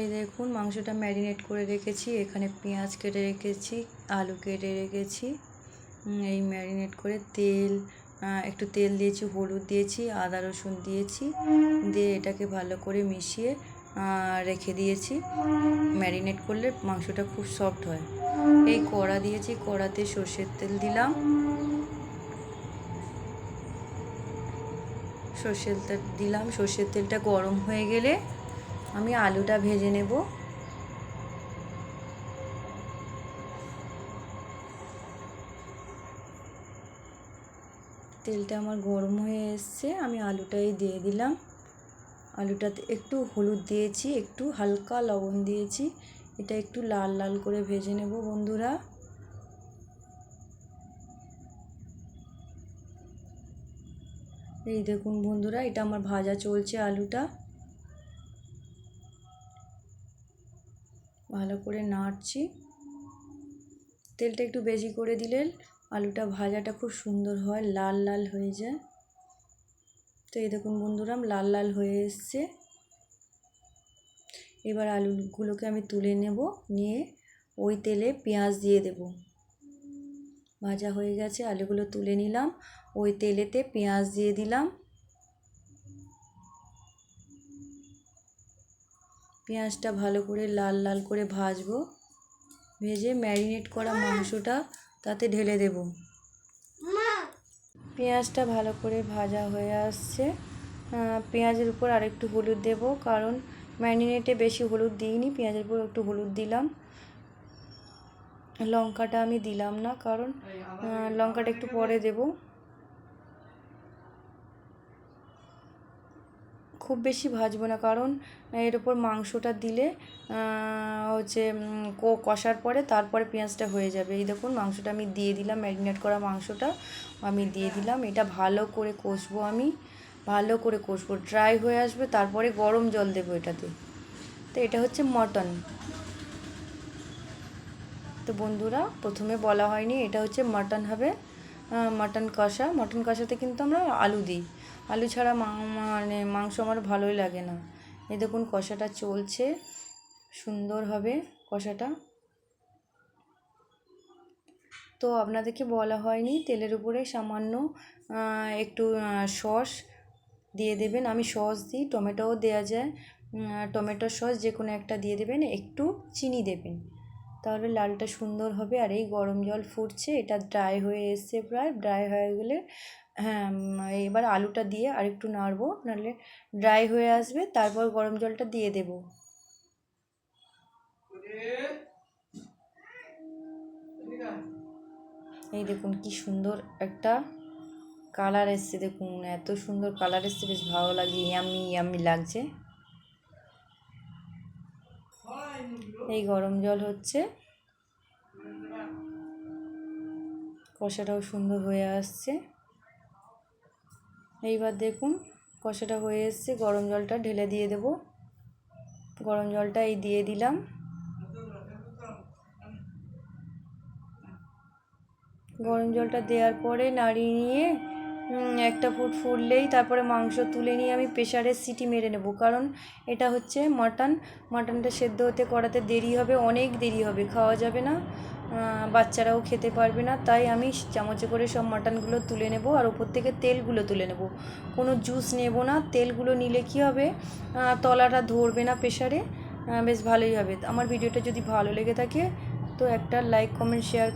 এই দেখুন, মাংসটা ম্যারিনেট করে রেখেছি। এখানে পেঁয়াজ কেটে রেখেছি, আলু কেটে রেখেছি। এই ম্যারিনেট করে তেল একটু তেল দিয়েছি, হলুদ দিয়েছি, আদা রসুন দিয়েছি। দিয়ে এটাকে ভালো করে মিশিয়ে রেখে দিয়েছি। ম্যারিনেট করলে মাংসটা খুব সফট হয়। এই কড়া দিয়েছি, কড়াতে সর্ষের তেল দিলাম। সর্ষের তেল দিলাম। সর্ষের তেলটা গরম হয়ে গেলে আমি আলুটা ভেজে নেব। তেলটা আমার গরম হয়ে এসছে, আমি আলুটাই দিয়ে দিলাম। আলুটাতে একটু হলুদ দিয়েছি, একটু হালকা লবণ দিয়েছি। এটা একটু লাল লাল করে ভেজে নেব বন্ধুরা। এই দেখুন বন্ধুরা, এটা আমার ভাজা চলছে আলুটা। ভালো করে নাড়ছি। তেলটা একটু বেশি করে দিলে আলুটা ভাজাটা খুব সুন্দর হয়, লাল লাল হয়ে যায়। তো এই দেখুন বন্ধুরা, লাল লাল হয়ে এসছে। এবার আলুগুলোকে আমি তুলে নেব, নিয়ে ওই তেলে পেঁয়াজ দিয়ে দেব। ভাজা হয়ে গেছে, আলুগুলো তুলে নিলাম। ওই তেলেতে পেঁয়াজ দিয়ে দিলাম। পেঁয়াজটা ভালো করে লাল লাল করে ভাজবো। ভেজে ম্যারিনেট করা মাংসটা তাতে ঢেলে দেব। পেঁয়াজটা ভালো করে ভাজা হয়ে আসছে। পেঁয়াজের উপর আরেকটু হলুদ দেব কারণ ম্যারিনেটে বেশি হলুদ দিইনি, পেঁয়াজের উপর একটু হলুদ দিলাম। লঙ্কাটা আমি দিলাম না কারণ লঙ্কাটা একটু পরে দেব। খুব বেশি ভাজবো না, কারণ এর উপর মাংসটা দিলে হচ্ছে কষার পরে তারপরে পেঁয়াজটা হয়ে যাবে। এই দেখুন, মাংসটা আমি দিয়ে দিলাম, ম্যারিনেট করা মাংসটা আমি দিয়ে দিলাম। এটা ভালো করে কষবো আমি, ভালো করে কষবো। ড্রাই হয়ে আসবে, তারপরে গরম জল দেবো এটাতে। তো এটা হচ্ছে মটন। তো বন্ধুরা, প্রথমে বলা হয়নি, এটা হচ্ছে মাটন হবে। মাটন কষা। মাটন কষাতে কিন্তু আমরা আলু দিই। আলু ছাড়া মানে মাংস আমার ভালোই লাগে না। এই দেখুন কষাটা চলছে। সুন্দর হবে কষাটা। তো আপনাদেরকে বলা হয়নি তেলের উপরে সামান্য একটু সস দিয়ে দেবেন। আমি সস দিই টমেটোও দেওয়া যায়। উম, টমেটো সস যে কোনো একটা দিয়ে দেবেন। একটু চিনি দেবেন। তাহলে লালটা সুন্দর হবে আর এই গরম জল ফুটছে, এটা ড্রাই হয়ে এসছে প্রায় ড্রাই হয়ে গেলে হ্যাঁ এবার আলুটা দিয়ে আরেকটু নাড়বো, নাহলে ড্রাই হয়ে আসবে, তারপর গরম জলটা দিয়ে দেবো। এই দেখুন কি সুন্দর একটা কালার এসছে, দেখুন, এত সুন্দর কালার এসছে, বেশ ভালো লাগছে ইয়ামি ইয়ামি লাগছে। এই গরম জল হচ্ছে। কষাটাও সুন্দর হয়ে আসছে। এইবার দেখুন, কষাটা হয়ে এসছে। গরম জলটা ঢেলে দিয়ে দেব। গরম জলটা এই দিয়ে দিলাম। গরম জলটা দেওয়ার পরে নাড়িয়ে নিয়ে একটা ফুট ফুটলেই তারপরে মাংস তুলে নিয়ে আমি প্রেশারে সিটি মেরে নেব। কারণ এটা হচ্ছে মাটন। মাটনটা সেদ্ধ হতে করাতে দেরি হবে, অনেক দেরি হবে, খাওয়া যাবে না। বাচ্চারাও খেতে পারবে না। তাই আমি চামচে করে সব মাটনগুলো তুলে নেব আর ওপর থেকে তেলগুলো তুলে নেব। কোনো জুস নেব না, তেলগুলো নিলে কি হবে? তলাটা ধরবে না প্রেশারে বেশ ভালোই হবে। আমার ভিডিওটা যদি ভালো লেগে থাকে, তো একটা লাইক, কমেন্ট, শেয়ার